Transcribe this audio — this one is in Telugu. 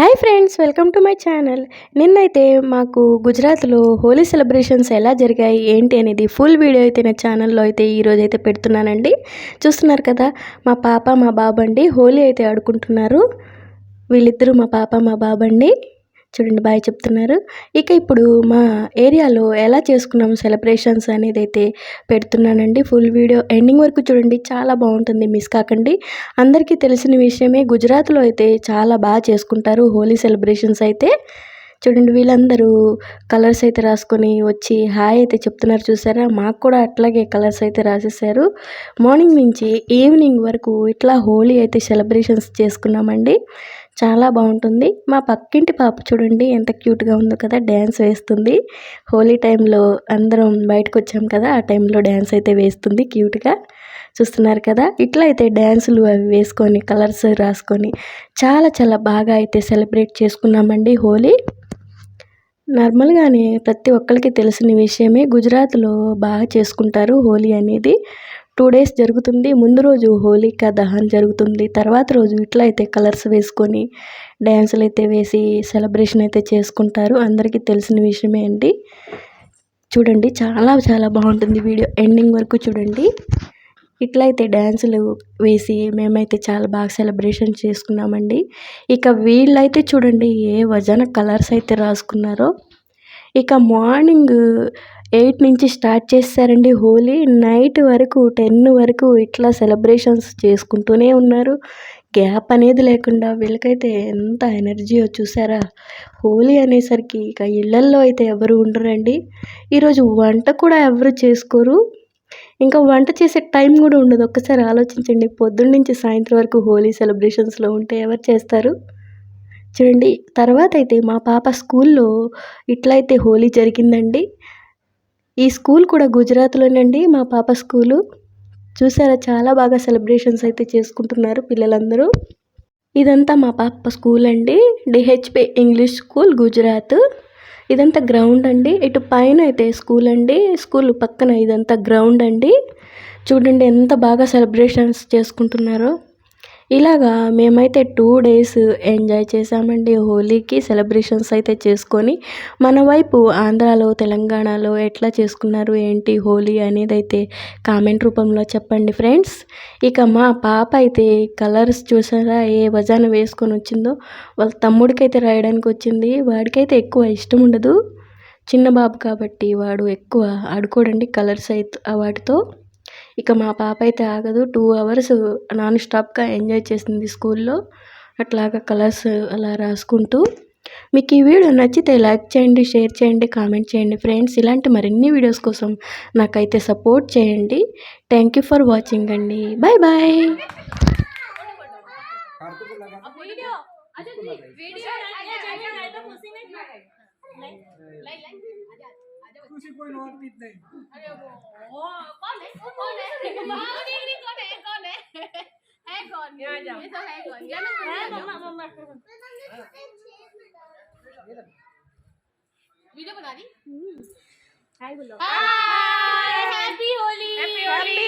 Hi friends welcome to my channel నిన్నైతే మాకు గుజరాత్లో హోలీ సెలబ్రేషన్స్ ఎలా జరిగాయి ఏంటి అనేది ఫుల్ వీడియో అయితే నా ఛానల్లో అయితే ఈరోజు అయితే పెడుతున్నానండి. చూస్తున్నారు కదా మా పాప మా బాబు అండి హోలీ అయితే ఆడుకుంటున్నారు. వీళ్ళిద్దరూ మా పాప మా బాబండి. చూడండి బాగా చెప్తున్నారు. ఇక ఇప్పుడు మా ఏరియాలో ఎలా చేసుకున్నాము సెలబ్రేషన్స్ అనేది అయితే పెడుతున్నానండి. ఫుల్ వీడియో ఎండింగ్ వరకు చూడండి చాలా బాగుంటుంది మిస్ కాకండి. అందరికీ తెలిసిన విషయమే గుజరాత్లో అయితే చాలా బాగా చేసుకుంటారు హోలీ సెలబ్రేషన్స్ అయితే. చూడండి వీళ్ళందరూ కలర్స్ అయితే రాసుకొని వచ్చి హాయ్ అయితే చెప్తున్నారు చూసారా? మాకు కూడా అట్లాగే కలర్స్ అయితే రాసేసారు మార్నింగ్ నుంచి ఈవినింగ్ వరకు ఇట్లా హోలీ అయితే సెలబ్రేషన్స్ చేసుకున్నామండి. చాలా బాగుంటుంది. మా పక్కింటి పాప చూడండి ఎంత క్యూట్గా ఉందో కదా డ్యాన్స్ వేస్తుంది. హోలీ టైంలో అందరం బయటకు వచ్చాం కదా ఆ టైంలో డ్యాన్స్ అయితే వేస్తుంది క్యూట్గా. చూస్తున్నారు కదా ఇట్లా అయితే డ్యాన్సులు అవి వేసుకొని కలర్స్ రాసుకొని చాలా చాలా బాగా అయితే సెలబ్రేట్ చేసుకున్నామండి హోలీ. నార్మల్గానే ప్రతి ఒక్కరికి తెలిసిన విషయమే గుజరాత్లో బాగా చేసుకుంటారు హోలీ అనేది. టూ డేస్ జరుగుతుంది. ముందు రోజు హోలికా దహన్ జరుగుతుంది. తర్వాత రోజు ఇట్లా అయితే కలర్స్ వేసుకొని డ్యాన్సులు అయితే వేసి సెలబ్రేషన్ అయితే చేసుకుంటారు. అందరికీ తెలిసిన విషయమే అండి. చూడండి చాలా చాలా బాగుంటుంది వీడియో. ఎండింగ్ వరకు చూడండి. ఇట్లా అయితే డ్యాన్సులు వేసి మేమైతే చాలా బాగా సెలబ్రేషన్ చేసుకున్నామండి. ఇక వీళ్ళైతే చూడండి ఏ వజన కలర్స్ అయితే రాసుకున్నారో. ఇక మార్నింగ్ ఎయిట్ నుంచి స్టార్ట్ చేస్తారండి హోలీ. నైట్ వరకు టెన్ వరకు ఇట్లా సెలబ్రేషన్స్ చేసుకుంటూనే ఉన్నారు. గ్యాప్ అనేది లేకుండా వీళ్ళకైతే ఎంత ఎనర్జీయో చూసారా? హోలీ అనేసరికి ఇక ఇళ్ళల్లో అయితే ఎవరు ఉండరండి. ఈరోజు వంట కూడా ఎవరు చేసుకోరు. ఇంకా వంట చేసే టైం కూడా ఉండదు. ఒక్కసారి ఆలోచించండి. పొద్దున్న నుంచి సాయంత్రం వరకు హోలీ సెలబ్రేషన్స్లో ఉంటే ఎవరు చేస్తారు? చూడండి తర్వాత అయితే మా పాప స్కూల్లో ఇట్లయితే హోలీ జరిగిందండి. ఈ స్కూల్ కూడా గుజరాత్లోనండి మా పాప స్కూలు. చూసారా చాలా బాగా సెలబ్రేషన్స్ అయితే చేసుకుంటున్నారు పిల్లలందరూ. ఇదంతా మా పాప స్కూల్ అండి డిహెచ్పి ఇంగ్లీష్ స్కూల్ గుజరాత్. ఇదంతా గ్రౌండ్ అండి ఇటు పైన అయితే స్కూల్ అండి స్కూల్ పక్కన ఇదంతా గ్రౌండ్ అండి. చూడండి ఎంత బాగా సెలబ్రేషన్స్ చేసుకుంటున్నారో. ఇలాగా మేమైతే టూ డేస్ ఎంజాయ్ చేసామండి హోలీకి సెలబ్రేషన్స్ అయితే చేసుకొని మన వైపు ఆంధ్రాలో తెలంగాణలో ఎట్లా చేసుకున్నారు ఏంటి హోలీ అనేది అయితే కామెంట్ రూపంలో చెప్పండి ఫ్రెండ్స్. ఇక మా పాప అయితే కలర్స్ చూసారా ఏ వజాన వేసుకొని వచ్చిందో వాళ్ళ తమ్ముడికైతే రాయడానికి వచ్చింది. వాడికైతే ఎక్కువ ఇష్టం ఉండదు. చిన్న బాబు కాబట్టి వాడు ఎక్కువ ఆడుకోడండి కలర్స్ అయితే వాటితో. ఇక మా పాప అయితే ఆగదు టూ అవర్స్ నాన్ స్టాప్గా ఎంజాయ్ చేసింది స్కూల్లో అట్లాగా కలర్స్ అలా రాసుకుంటూ మీకు ఈ వీడియో నచ్చితే లైక్ చేయండి షేర్ చేయండి కామెంట్ చేయండి ఫ్రెండ్స్ ఇలాంటి మరిన్ని వీడియోస్ కోసం నాకైతే సపోర్ట్ చేయండి థ్యాంక్ యూ ఫర్ వాచింగ్ అండి బాయ్ బాయ్ खुशी कोई और बीत नहीं अरे वो कौन है? कौन है? मांगनी नहीं कौन है? कौन है? है? कौन? ये तो है कौन? ये ना है मम्मा मम्मा। वीडियो बना दी? हाय बोलो। Hi happy Holi happy Holi